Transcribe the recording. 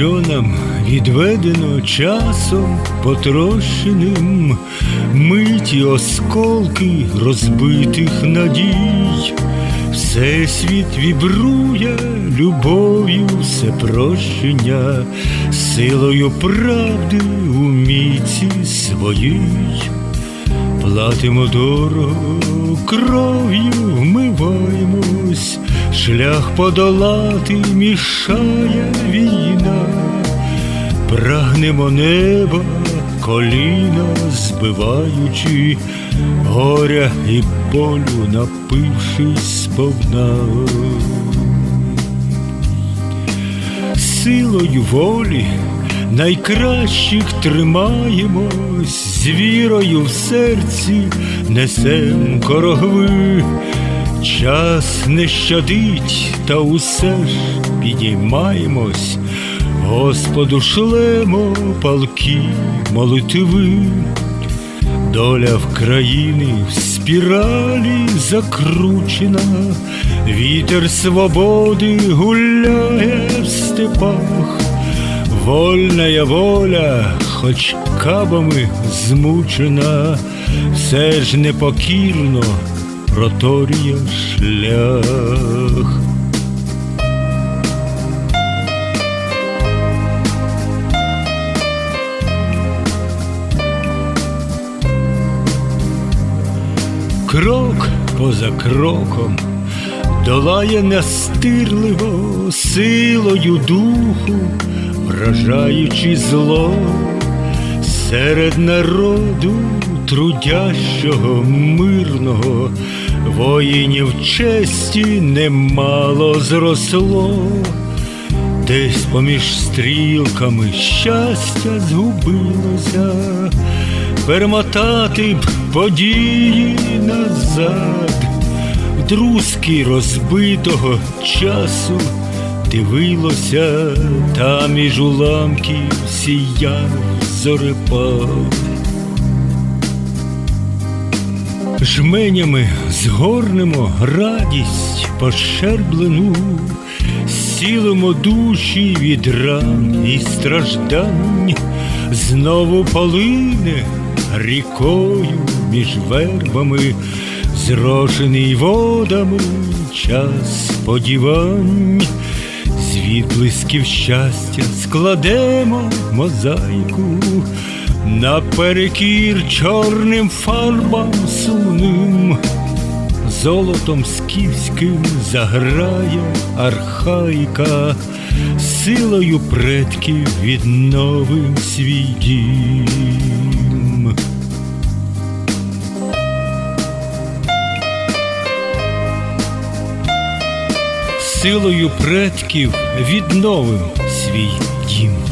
що нам відведено часом потрощеним, миті осколки розбитих надій, Всесвіт вібрує любов'ю все прощення, силою правди у міці своїй. Платимо дорого, кров'ю вмиваємось, шлях подолати мішає війна, прагнемо неба, коліна збиваючи, горя і болю напившись сповна. Силою волі найкращих тримаємось, з вірою в серці несем корогви. Час не щадить, та усе ж підіймаємось, Господу шлемо палки молитви. Доля в країни в спіралі закручена, вітер свободи гуляє в степах, вольная воля, хоч кабами змучена, все ж непокірно проторює шлях. Крок поза кроком долає настирливо силою духу, вражаючи зло серед народу трудящого мирного, воїнів честі немало зросло. Десь поміж стрілками щастя згубилося, перемотати б події назад, друзки розбитого часу дивилося, та між уламків сіяв зорепад. Жменями згорнемо радість пощерблену, сілимо душі від ран і страждань, знову полине рікою між вербами, зрошений водами час сподівань, з відблисків щастя складемо мозаїку. Наперекір чорним фарбам сумним, золотом скіфським заграє архаїка, силою предків відновим свій дім. Силою предків відновив свій дім.